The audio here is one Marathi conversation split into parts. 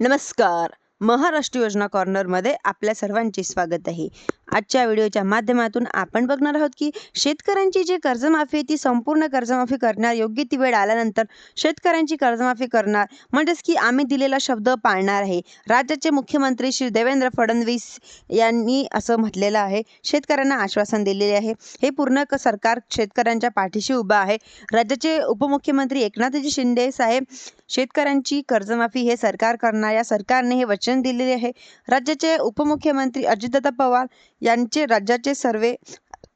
नमस्कार. महाराष्ट्र योजना कॉर्नरमध्ये आपल्या सर्वांचे स्वागत आहे. आजच्या व्हिडिओच्या माध्यमातून आपण बघणार आहोत की शेतकऱ्यांची जी कर्जमाफी आहे ती संपूर्ण कर्जमाफी करणार योग्य ती वेळ आल्यानंतर शेतकऱ्यांची कर्जमाफी करणार म्हणजेच की आम्ही दिलेला शब्द पाळणार आहे. राज्याचे मुख्यमंत्री श्री देवेंद्र फडणवीस यांनी असं म्हटलेलं आहे शेतकऱ्यांना आश्वासन दिलेले आहे. हे पूर्ण सरकार शेतकऱ्यांच्या पाठीशी उभं आहे. राज्याचे उपमुख्यमंत्री एकनाथजी शिंदे साहेब शेतकऱ्यांची कर्जमाफी हे सरकार करणार या सरकारने हे वचन दिलेले आहे. राज्याचे उपमुख्यमंत्री अजितदादा पवार यांचे राज्याचे सर्वे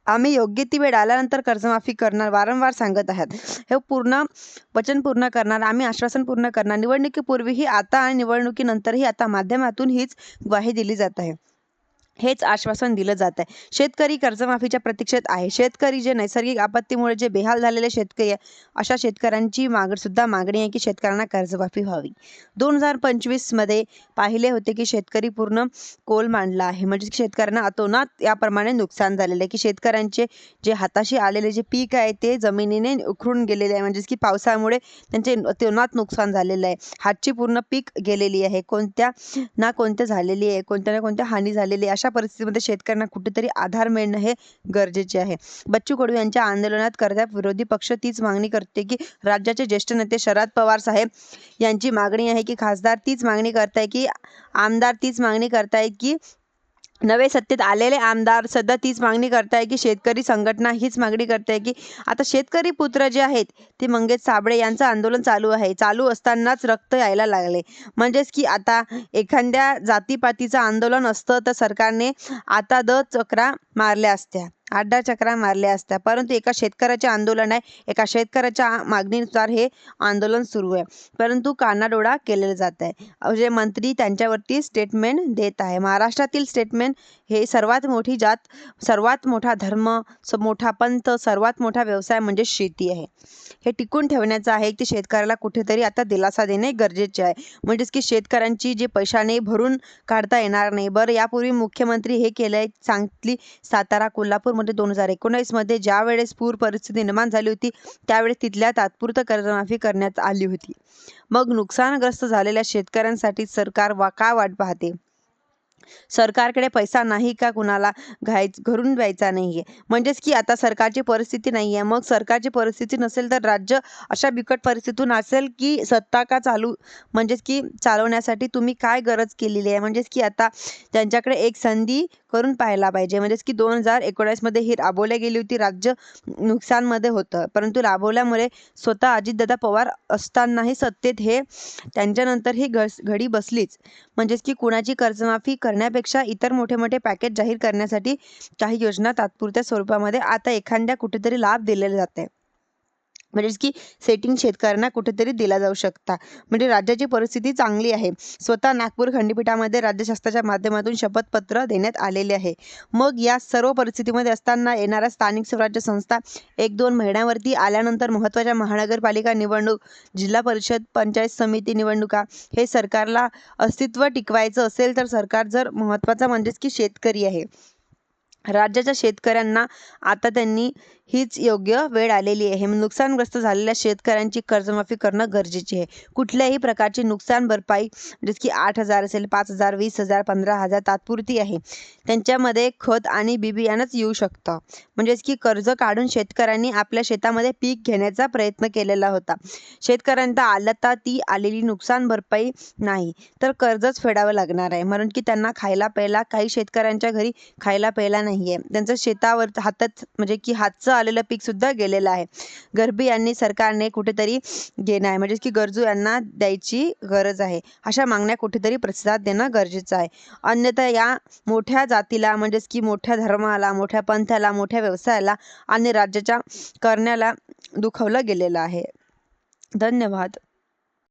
आम्ही योग्य ती वेळ आल्यानंतर कर्जमाफी करणार वारंवार सांगत आहात. हे पूर्ण वचन पूर्ण करणार आम्ही आश्वासन पूर्ण करणार. निवडणुकीपूर्वीही आता आणि निवडणुकीनंतरही आता माध्यमातून हीच ग्वाही दिली जात आहे. हेच आश्वासन दिलं जात आहे शेतकरी कर्जमाफीच्या प्रतीक्षेत आहे. शेतकरी जे नैसर्गिक आपत्तीमुळे जे बेहाल झालेले शेतकरी आहे अशा शेतकऱ्यांची माग सुद्धा मागणी आहे की शेतकऱ्यांना कर्जमाफी व्हावी. दोन हजार पंचवीसमध्ये पाहिले होते की शेतकरी पूर्ण कोल मांडला आहे. म्हणजे शेतकऱ्यांना अतोनात याप्रमाणे नुकसान झालेलं आहे की शेतकऱ्यांचे जे हाताशी आलेले जे पीक आहे ते जमिनीने उखडून गेलेले आहे. म्हणजेच की पावसामुळे त्यांचे अतोनात नुकसान झालेलं आहे. हातची पूर्ण पीक गेलेली आहे. कोणत्या ना कोणत्या झालेली आहे कोणत्या ना कोणत्या हानी झालेली आहे अशा परिस्थितीमध्ये शेतकऱ्यांना कुठेतरी आधार मिळणं हे गरजेचे आहे. बच्चू कडू यांच्या आंदोलनात करता विरोधी पक्ष तीच मागणी करते की राज्याचे ज्येष्ठ नेते शरद पवार साहेब यांची मागणी आहे की खासदार तीच मागणी करताय की आमदार तीच मागणी करतायत की नवे सत्तेत आलेले आमदार सध्या तीच मागणी करताय की शेतकरी संघटना हीच मागणी करते की आता शेतकरी पुत्र जे आहेत ते मंगेश साबळे यांचं आंदोलन चालू आहे. चालू असतानाच रक्त यायला लागले. म्हणजेच की आता एखाद्या जातीपातीचं आंदोलन असतं तर सरकारने आता द चक्रा मारल्या असत्या. आठ दहा चक्रा मारल्या असत्या. परंतु एका शेतकऱ्याचे आंदोलन आहे. एका शेतकऱ्याच्या मागणीनुसार हे आंदोलन सुरू आहे. परंतु कानाडोळा केलेलं जात आहे. जे मंत्री त्यांच्यावरती स्टेटमेंट देत आहे. महाराष्ट्रातील स्टेटमेंट हे सर्वात मोठी जात सर्वात मोठा धर्म स मोठा पंथ सर्वात मोठा व्यवसाय म्हणजे शेती आहे. हे टिकून ठेवण्याचं आहे की शेतकऱ्याला कुठेतरी आता दिलासा देणे गरजेचे आहे. म्हणजेच की शेतकऱ्यांची जे पैशाने भरून काढता येणार नाही. बरं यापूर्वी मुख्यमंत्री हे केलं आहे सांगली सातारा कोल्हापूर मध्ये दोन हजार एकोणावीसमध्ये ज्या वेळेस पूर परिस्थिती निर्माण झाली होती त्यावेळेस तिथल्या तात्पुरतं कर्जमाफी करण्यात आली होती. मग नुकसानग्रस्त झालेल्या शेतकऱ्यांसाठी सरकार वा का वाट पाहते? सरकारकडे पैसा नाही का कुणाला? घाय घरून द्यायचा नाही आहे म्हणजेच की आता सरकारची परिस्थिती नाही आहे मग सरकारची परिस्थिती नसेल तर राज्य अशा बिकट परिस्थितीतून असेल की सत्ता का चालू म्हणजेच की चालवण्यासाठी तुम्ही काय गरज केलेली आहे? म्हणजेच की आता त्यांच्याकडे एक संधी करून पाहायला पाहिजे. म्हणजेच की दोन हजार एकोणीसमध्ये ही राबवल्या गेली होती. राज्य नुकसानमध्ये होतं. परंतु राबवल्यामुळे स्वतः अजितदादा पवार असतानाही सत्तेत हे त्यांच्यानंतर ही घस घडी बसलीच. म्हणजेच की कुणाची कर्जमाफी करण्यापेक्षा इतर मोठे मोठे पॅकेज जाहीर करण्यासाठी काही योजना तात्पुरत्या स्वरूपामध्ये आता एखाद्या कुठेतरी लाभ दिलेले जाते. म्हणजेच की सेटिंग शेतकऱ्यांना कुठेतरी दिला जाऊ शकता. म्हणजे राज्याची परिस्थिती चांगली आहे. स्वतः नागपूर खंडपीठामध्ये राज्यशास्त्राच्या माध्यमातून शपथपत्र देण्यात आलेले आहे. मग या सर्व परिस्थितीमध्ये असताना येणाऱ्या स्थानिक स्वराज्य संस्था एक दोन महिन्यावरती आल्यानंतर महत्त्वाच्या महानगरपालिका निवडणूक जिल्हा परिषद पंचायत समिती निवडणुका हे सरकारला अस्तित्व टिकवायचं असेल तर सरकार जर महत्त्वाचा म्हणजेच की शेतकरी आहे. राज्याच्या शेतकऱ्यांना आता त्यांनी हीच योग्य वेळ आलेली आहे. म्हणजे नुकसानग्रस्त झालेल्या शेतकऱ्यांची कर्जमाफी करणं गरजेचे आहे. कुठल्याही प्रकारची नुकसान भरपाई जसं की आठ हजार असेल पाच हजार वीस हजार पंधरा हजार तात्पुरती आहे. त्यांच्यामध्ये खत आणि बी बियाणंच येऊ शकतं. म्हणजेच की कर्ज काढून शेतकऱ्यांनी आपल्या शेतामध्ये पीक घेण्याचा प्रयत्न केलेला होता. शेतकऱ्यांना आलं तर ती आलेली नुकसान भरपाई नाही तर कर्जच फेडावं लागणार आहे. म्हणून की त्यांना खायला प्यायला काही शेतकऱ्यांच्या घरी खायला प्यायला नाही आहे त्यांचं शेतावर हातात म्हणजे की हातचं आलेलं पीक सुद्धा गेलेलं आहे. गरबी यांनी सरकारने कुठेतरी घेणं आहे. म्हणजे की गरजू यांना द्यायची गरज आहे. अशा मागण्या कुठेतरी प्रतिसाद देणं गरजेचं आहे. अन्यथा या मोठ्या जातीला म्हणजेच की मोठ्या धर्माला मोठ्या पंथाला मोठ्या व्यवसायाला आणि राज्याच्या करण्याला दुखवलं गेलेलं आहे. धन्यवाद.